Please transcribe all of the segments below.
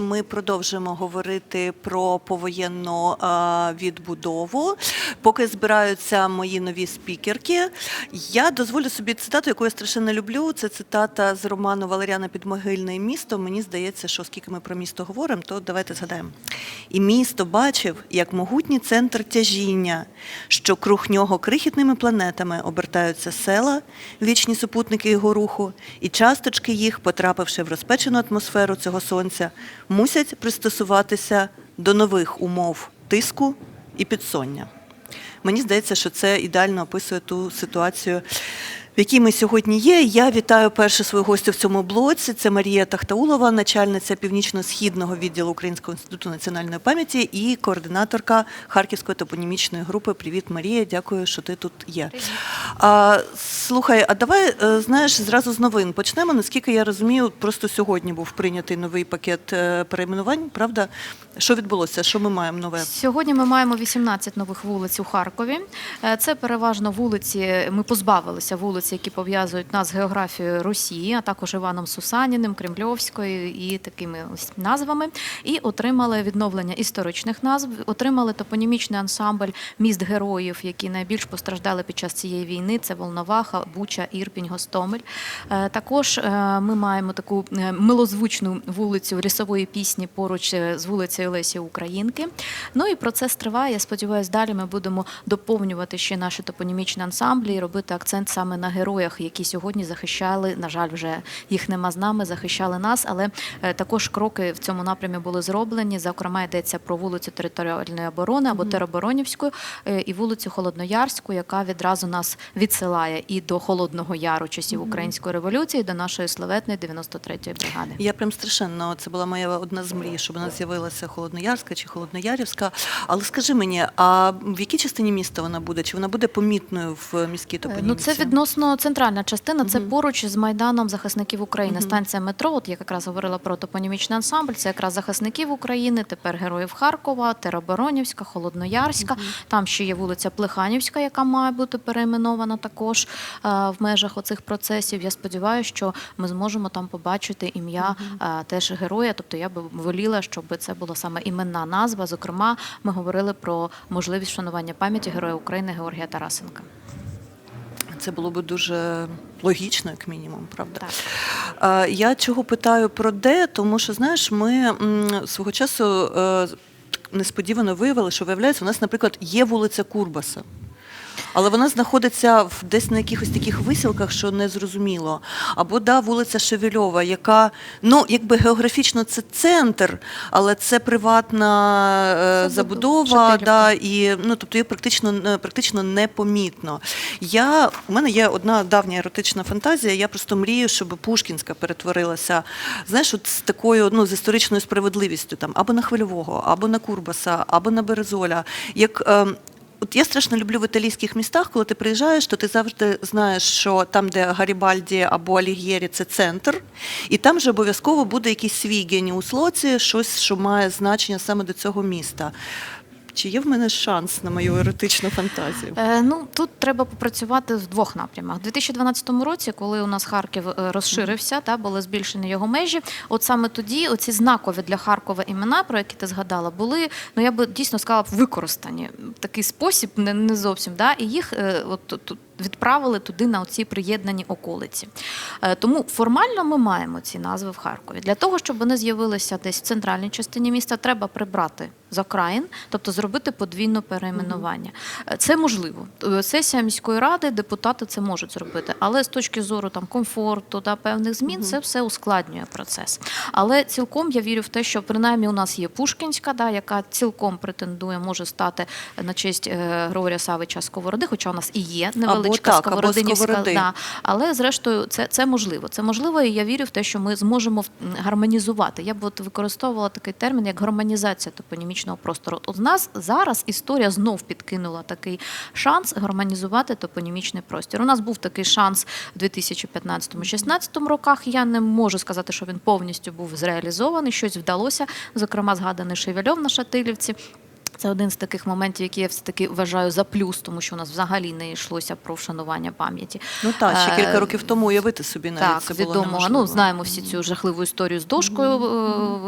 ми продовжуємо говорити про повоєнну відбудову. Поки збираються мої нові спікерки, я дозволю собі цитату, яку я страшенно люблю. Це цитата з роману Валеріана Підмогильне місто. Мені здається, що оскільки ми про місто говоримо, то давайте згадаємо. І місто бачив як могутній центр тяжіння, що круг нього крихітними планетами обертаються села, вічні супутники його руху, і часточки їх, потрапивши в розпечену атмосферу цього сонця, мусять пристосуватися до нових умов тиску і підсоння. Мені здається, що це ідеально описує ту ситуацію, в якій ми сьогодні є. Я вітаю першу свою гостю в цьому блоці. Це Марія Тахтаулова, начальниця північно-східного відділу Українського інституту національної пам'яті і координаторка Харківської топонімічної групи. Привіт, Марія! Дякую, що ти тут є. А, слухай, а давай е, знаєш зразу з новин почнемо. Наскільки я розумію, просто сьогодні був прийнятий новий пакет е, перейменувань. Правда, що відбулося? Що ми маємо нове? Сьогодні ми маємо 18 нових вулиць у Харкові. Е, Це переважно вулиці. Ми позбавилися вулиць, які пов'язують нас з географією Росії, а також Іваном Сусаніним, Кремльовською і такими ось назвами. І отримали відновлення історичних назв, отримали топонімічний ансамбль міст героїв, які найбільш постраждали під час цієї війни. Це Волноваха, Буча, Ірпінь, Гостомель. Е, Також е, ми маємо таку е, милозвучну вулицю лісової пісні поруч з вулицею Лесі Українки. Ну і процес триває. Я сподіваюся, далі ми будемо доповнювати ще наші топонімічні ансамблі і робити акцент саме на героях, які сьогодні захищали. На жаль, вже їх нема з нами, захищали нас. Але також кроки в цьому напрямі були зроблені. Зокрема, йдеться про вулицю територіальної оборони або Тероборонівську е, і вулицю Холодноярську, яка відразу нас відсилає і до Холодного Яру часів української революції, до нашої славетної 93-ї бригади. Я прям страшенно, це була моя одна з мрій, щоб вона з'явилася Холодноярська чи Холодноярівська. Але скажи мені, а в якій частині міста вона буде? Чи вона буде помітною в міській Е, топоніміці? Ну, це відносно центральна частина. Це Мгм. поруч з майданом захисників України. Мгм. Станція метро. От я якраз говорила про топонімічний ансамбль. Це якраз захисників України, тепер героїв Харкова, Тероборонівська, Холодноярська. Там ще є вулиця Плеханівська, яка має бути перейменована також е, в межах оцих процесів. Я сподіваюся, що ми зможемо там побачити ім'я е, теж героя. Тобто я би воліла, щоб це була саме іменна назва. Зокрема, ми говорили про можливість вшанування пам'яті Героя України Георгія Тарасенка. Це було б дуже логічно, як мінімум, правда? Так. Е, Я чого питаю про де, тому що знаєш, ми свого часу е, несподівано виявили, що виявляється, у нас, наприклад, є вулиця Курбаса. Але вона знаходиться в десь на якихось таких висілках, що не зрозуміло. Або да, вулиця Шевельова, яка ну якби географічно це центр, але це приватна е, Забудова, да, і ну тобто її практично практично непомітно. Я у мене є одна давня еротична фантазія. Я просто мрію, щоб Пушкінська перетворилася, знаєш, от з такою ну з історичною справедливістю там або на хвильового, або на Курбаса, або на Березоля. Як ем, От я страшно люблю в італійських містах, коли ти приїжджаєш, то ти завжди знаєш, що там, де Гарібальді або Алігєрі, це центр, і там же обов'язково буде якийсь свій геніус лоці, щось, що має значення саме до цього міста. Чи є в мене шанс на мою еротичну фантазію? Е, ну тут треба попрацювати в двох напрямах. У 2012 році, коли у нас Харків е, розширився, та були збільшені його межі. От саме тоді оці знакові для Харкова імена, про які ти згадала, були ну я би дійсно сказала використані в такий спосіб, не, не зовсім да, і їх е, от тут. Відправили туди на оці приєднані околиці. Е, Тому формально ми маємо ці назви в Харкові. Для того, щоб вони з'явилися десь в центральній частині міста, треба прибрати з окраїн, тобто зробити подвійне перейменування. Е, Це можливо. Е, Сесія міської ради, депутати це можуть зробити, але з точки зору там комфорту та певних змін, це все ускладнює процес. Але цілком я вірю в те, що принаймні у нас є Пушкінська, да, яка цілком претендує, може стати на честь Григорія Савича Сковороди, хоча у нас і є невеличка так, Сковородинівська. Сковороди. Да, але зрештою, це, це можливо. Це можливо, і я вірю в те, що ми зможемо гармонізувати. Я б от використовувала такий термін, як гармонізація топонімічного простору. От у нас зараз історія знов підкинула такий шанс гармонізувати топонімічний простір. У нас був такий шанс в 2015-16 роках. Я не можу сказати, що він повністю був зреалізований. Щось вдалося, зокрема, згаданий Шевельов на Шатилівці. Це один з таких моментів, які я все таки вважаю за плюс, тому що у нас взагалі не йшлося про вшанування пам'яті. Ну так, ще Е, кілька років тому уявити собі навіть Так, це було відомо. неможливо. Ну знаємо всі цю жахливу історію з дошкою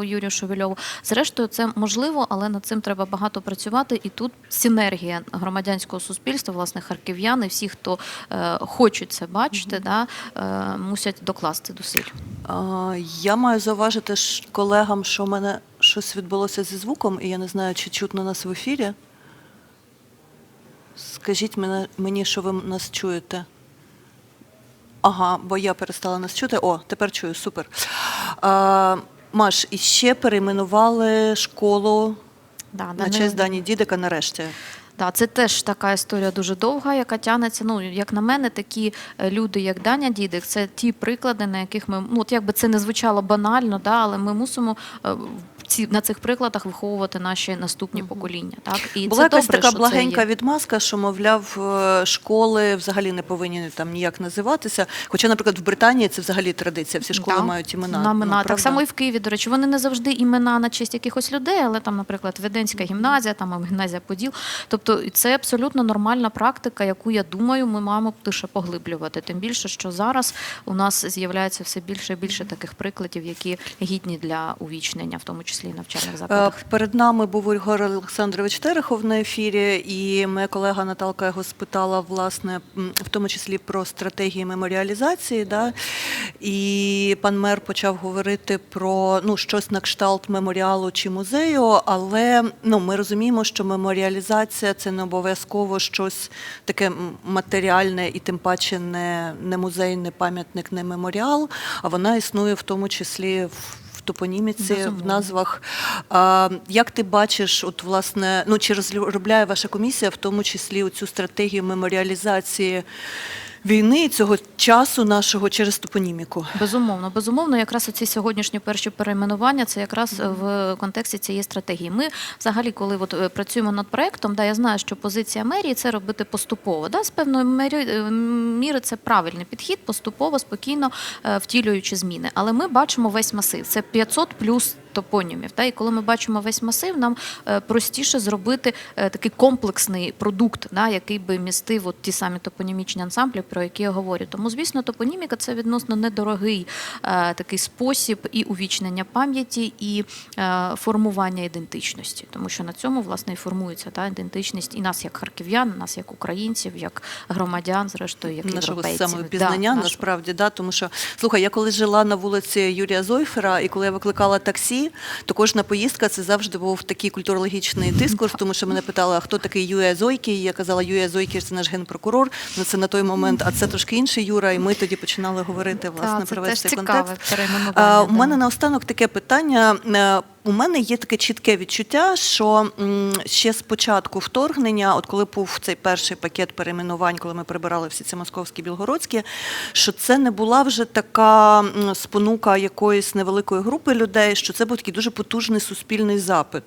е, Юрія Шевельова. Зрештою, це можливо, але над цим треба багато працювати. І тут синергія громадянського суспільства, власне, харків'яни, всі, хто е, хочуть це бачити, да, е, мусять докласти зусиль. А, Я маю зауважити колегам, що в мене щось відбулося зі звуком, і я не знаю, чи чутно нас в ефірі. Скажіть мені, що ви нас чуєте. Ага, бо я перестала нас чути. О, тепер чую, супер. А, Маш, і ще перейменували школу Да, на да, не- честь Дані Дідика нарешті. Так, це теж така історія дуже довга, яка тягнеться. Ну, як на мене, такі е, люди, як Даня Дідик, це ті приклади, на яких ми, ну, от як би це не звучало банально, да, але ми мусимо е, ці, на цих прикладах виховувати наші наступні покоління. Так? І Була це якась добре, така що благенька відмазка, що, мовляв, е, школи взагалі не повинні там ніяк називатися. Хоча, наприклад, в Британії це взагалі традиція, всі школи Так, мають імена. На імена. Ну, так само і в Києві, до речі, вони не завжди імена на честь якихось людей, але там, наприклад, Веденська гімназія, там гімназія Поділ. Тобто це абсолютно нормальна практика, яку я думаю, ми маємо лише поглиблювати. Тим більше, що зараз у нас з'являється все більше і більше таких прикладів, які гідні для увічнення, в тому числі і навчальних Е, закладах. Перед нами був Ігор Олександрович Терехов на ефірі, і моя колега Наталка його спитала, власне, в тому числі про стратегії меморіалізації. Да? І пан мер почав говорити про ну, щось на кшталт меморіалу чи музею, але ну, ми розуміємо, що меморіалізація це не обов'язково щось таке матеріальне і тим паче не, не музей, не пам'ятник, не меморіал, а вона існує в тому числі в. В Безумовно. в назвах. А, як ти бачиш, от власне, ну чи розробляє ваша комісія в тому числі цю стратегію меморіалізації війни і цього часу нашого через топоніміку? Безумовно, безумовно, якраз оці сьогоднішні перші перейменування це якраз в контексті цієї стратегії. Ми взагалі, коли от е, працюємо над проектом, да, я знаю, що позиція мерії це робити поступово. Да, з певної е, міри це правильний підхід, поступово, спокійно е, втілюючи зміни. Але ми бачимо весь масив. Це 500 плюс топонімів. Та? І коли ми бачимо весь масив, нам е, простіше зробити е, такий комплексний продукт, да, який би містив от ті самі топонімічні ансамблі, про які я говорю. Тому, звісно, топоніміка це відносно недорогий е, такий спосіб і увічнення пам'яті, і формування ідентичності, тому що на цьому власне і формується та ідентичність і нас як харків'ян, нас як українців, як громадян, зрештою, як Нашого самопізнання Да, насправді, да, тому що слухай, я коли жила на вулиці Юрія Зойфера, і коли я викликала таксі, то кожна поїздка це завжди був такий культурологічний дискурс, тому що мене питали, а хто такий Юя Зойкий? І Я казала, Юя Зойкий це наш генпрокурор. Ну це на той момент, а це трошки інший Юра. І ми тоді починали говорити власне про весь цей контекст. У мене наостанок таке питання. У мене є таке чітке відчуття, що ще з початку вторгнення, от коли був цей перший пакет перейменувань, коли ми прибирали всі ці московські білгородські, що це не була вже така спонука якоїсь невеликої групи людей, що це був такий дуже потужний суспільний запит.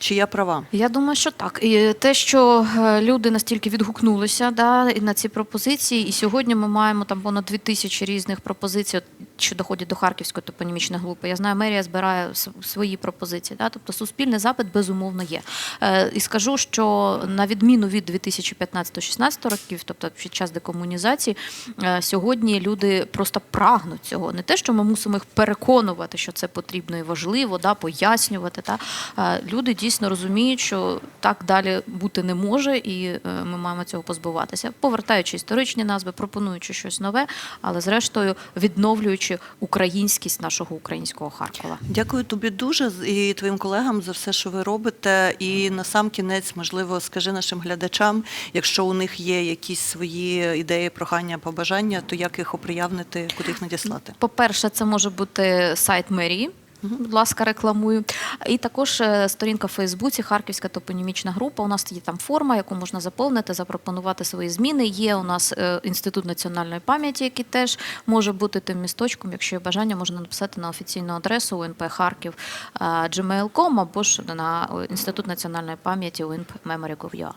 Чи я права? Я думаю, що так. І те, що е, люди настільки відгукнулися да, на ці пропозиції, і сьогодні ми маємо там понад дві тисячі різних пропозицій, що доходять до Харківської топонімічної групи. Я знаю, мерія збирає свої пропозиції. Да, тобто суспільний запит безумовно є. Е, і скажу, що на відміну від 2015-16 років, тобто під час декомунізації, е, сьогодні люди просто прагнуть цього. Не те, що ми мусимо їх переконувати, що це потрібно і важливо, да, пояснювати. Та. Е, Люди дійсно розуміють, що так далі бути не може, і е, ми маємо цього позбуватися, повертаючи історичні назви, пропонуючи щось нове, але зрештою відновлюючи українськість нашого українського Харкова. Дякую тобі дуже і твоїм колегам за все, що ви робите. І на сам кінець, можливо, скажи нашим глядачам, якщо у них є якісь свої ідеї, прохання, побажання, то як їх оприявнити, куди їх надіслати? По-перше, це може бути сайт мерії. Будь ласка, рекламую. І також е, сторінка в Фейсбуці, Харківська топонімічна група. У нас є там форма, яку можна заповнити, запропонувати свої зміни. Є у нас е, інститут національної пам'яті, який теж може бути тим місточком. Якщо є бажання, можна написати на офіційну адресу УНП Харків е, gmail.com або ж на інститут національної пам'яті УНП Memory.gov.ua.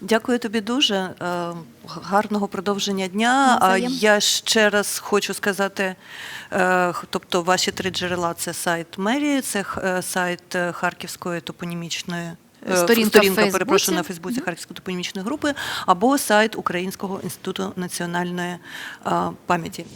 Дякую тобі дуже. е, Гарного продовження дня. А я ще раз хочу сказати: е, тобто, ваші три джерела це сайт мерії, це е, сайт Харківської топонімічної Сторінка в перепрошую на Фейсбуці Харківської топонімічної групи або сайт Українського інституту національної пам'яті.